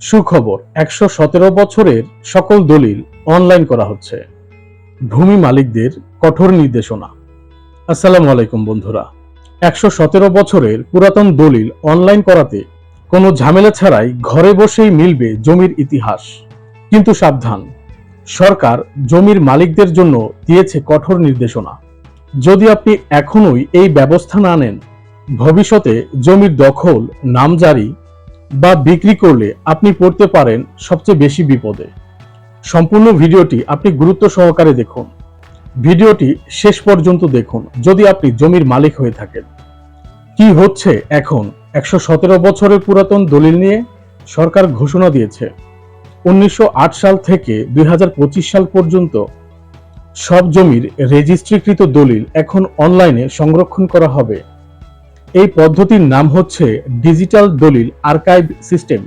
সুখবর, একশো সতেরো বছরের সকল দলিল অনলাইন করা হচ্ছে। ভূমি মালিকদের কঠোর নির্দেশনা। আসসালামু আলাইকুম বন্ধুরা। একশো সতেরো বছরের পুরাতন দলিল অনলাইন করাতে কোনো ঝামেলা ছাড়াই ঘরে বসেই মিলবে জমির ইতিহাস। কিন্তু সাবধান, সরকার জমির মালিকদের জন্য দিয়েছে কঠোর নির্দেশনা। যদি আপনি এখনোই এই ব্যবস্থা না নেন, ভবিষ্যতে জমির দখল, নামজারি বা বিক্রি করলে আপনি পড়তে পারেন সবচেয়ে বেশি বিপদে। সম্পূর্ণ ভিডিওটি আপনি গুরুত্ব সহকারে দেখুন। ভিডিওটি শেষ পর্যন্ত দেখুন যদি আপনি জমির মালিক হয়ে থাকেন। কি হচ্ছে এখন? একশো সতেরো বছরের পুরাতন দলিল নিয়ে সরকার ঘোষণা দিয়েছে। উনিশশো আট সাল থেকে দুই হাজার পঁচিশ সাল পর্যন্ত সব জমির রেজিস্ট্রিকৃত দলিল এখন অনলাইনে সংরক্ষণ করা হবে। এই পদ্ধতির নাম হচ্ছে ডিজিটাল দলিল আর্কাইভ সিস্টেম।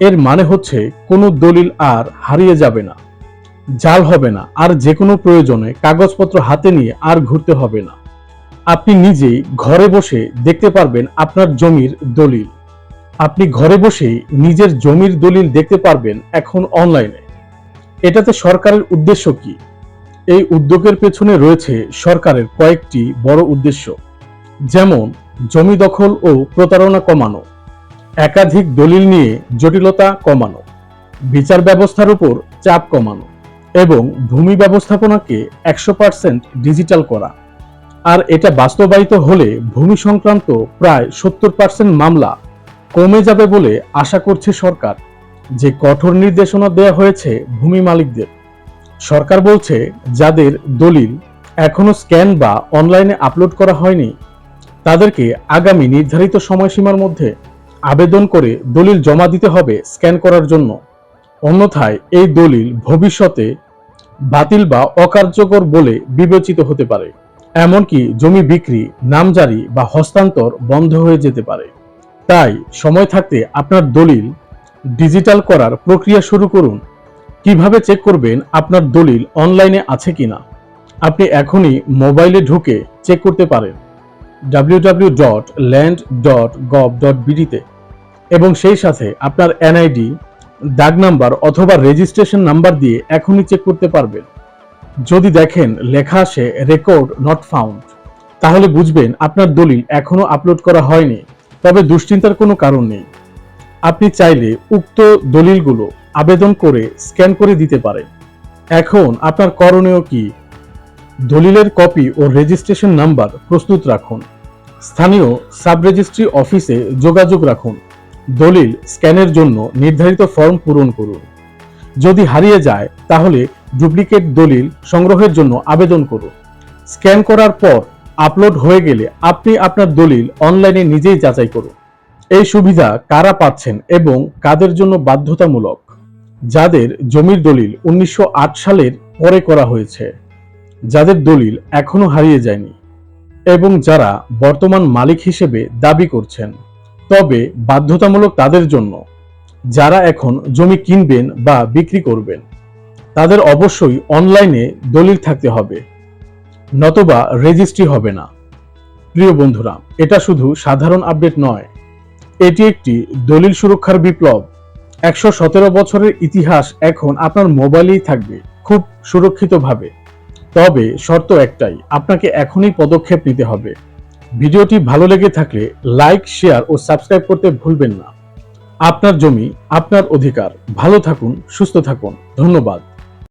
এর মানে হচ্ছে কোনো দলিল আর হারিয়ে যাবে না, জাল হবে না, আর যে কোনো প্রয়োজনে কাগজপত্র হাতে নিয়ে আর ঘুরতে হবে না। আপনি নিজেই ঘরে বসে দেখতে পারবেন আপনার জমির দলিল। আপনি ঘরে বসেই নিজের জমির দলিল দেখতে পারবেন এখন অনলাইনে। এটাতে সরকারের উদ্দেশ্য কি? এই উদ্যোগের পেছনে রয়েছে সরকারের কয়েকটি বড় উদ্দেশ্য। যেমন জমি দখল ও প্রতারণা কমানো, একাধিক দলিল নিয়ে জটিলতা কমানো, বিচার ব্যবস্থার উপর চাপ কমানো এবং ভূমি ব্যবস্থাপনাকে একশো পার্সেন্ট ডিজিটাল করা। আর এটা বাস্তবায়িত হলে ভূমি সংক্রান্ত প্রায় সত্তর পার্সেন্ট মামলা কমে যাবে বলে আশা করছে সরকার। যে কঠোর নির্দেশনা দেওয়া হয়েছে ভূমি মালিকদের, সরকার বলছে যাদের দলিল এখনও স্ক্যান বা অনলাইনে আপলোড করা হয়নি তাদেরকে আগামী নির্ধারিত সময়সীমার মধ্যে আবেদন করে দলিল জমা দিতে হবে স্ক্যান করার জন্য। অন্যথায় এই দলিল ভবিষ্যতে বাতিল বা অকার্যকর বলে বিবেচিত হতে পারে। এমনকি জমি বিক্রি, নামজারি বা হস্তান্তর বন্ধ হয়ে যেতে পারে। তাই সময় থাকতে আপনার দলিল ডিজিটাল করার প্রক্রিয়া শুরু করুন। কীভাবে চেক করবেন আপনার দলিল অনলাইনে আছে কিনা? আপনি এখনই মোবাইলে ঢুকে চেক করতে পারেন। www.land.gov.bd-তে এবং সেই সাথে আপনার এনআইডি দাগ নাম্বার অথবা রেজিস্ট্রেশন নাম্বার দিয়ে এখনই চেক করতে পারবেন। যদি দেখেন লেখা আসে রেকর্ড নট ফাউন্ড তাহলে বুঝবেন আপনার দলিল এখনও আপলোড করা হয়নি। তবে দুশ্চিন্তার কোনো কারণ নেই। আপনি চাইলে উক্ত দলিলগুলো আবেদন করে স্ক্যান করে দিতে পারেন। এখন আপনার করণীয় কি? দলিলের কপি ও রেজিস্ট্রেশন নাম্বার প্রস্তুত রাখুন। স্থানীয় সাব রেজিস্ট্রি অফিসে যোগাযোগ রাখুন। দলিল স্ক্যানের জন্য নির্ধারিত ফর্ম পূরণ করুন। যদি হারিয়ে যায়, তাহলে ডুপ্লিকেট দলিল সংগ্রহের জন্য আবেদন করুন। স্ক্যান করার পর আপলোড হয়ে গেলে আপনি আপনার দলিল অনলাইনে নিজেই যাচাই করুন। এই সুবিধা কারা পাচ্ছেন এবং কাদের জন্য বাধ্যতামূলক? যাদের জমির দলিল উনিশশো আট সালের পরে করা হয়েছে। যাদের দলিল এখনও হারিয়ে যায়নি এবং যারা বর্তমান মালিক হিসেবে দাবি করছেন। তবে বাধ্যতামূলক তাদের জন্য যারা এখন জমি কিনবেন বা বিক্রি করবেন, তাদের অবশ্যই অনলাইনে দলিল থাকতে হবে, নতবা রেজিস্ট্রি হবে না। প্রিয় বন্ধুরা, এটা শুধু সাধারণ আপডেট নয়, এটি একটি দলিল সুরক্ষার বিপ্লব। একশো সতেরো বছরের ইতিহাস এখন আপনার মোবাইলেই থাকবে, খুব সুরক্ষিতভাবে। তবে শর্ত একটাই, আপনাকে এখনই পদক্ষেপ নিতে হবে। ভিডিওটি ভালো লেগে থাকলে লাইক, শেয়ার ও সাবস্ক্রাইব করতে ভুলবেন না। আপনার জমি, আপনার অধিকার। ভালো থাকুন, সুস্থ থাকুন। ধন্যবাদ।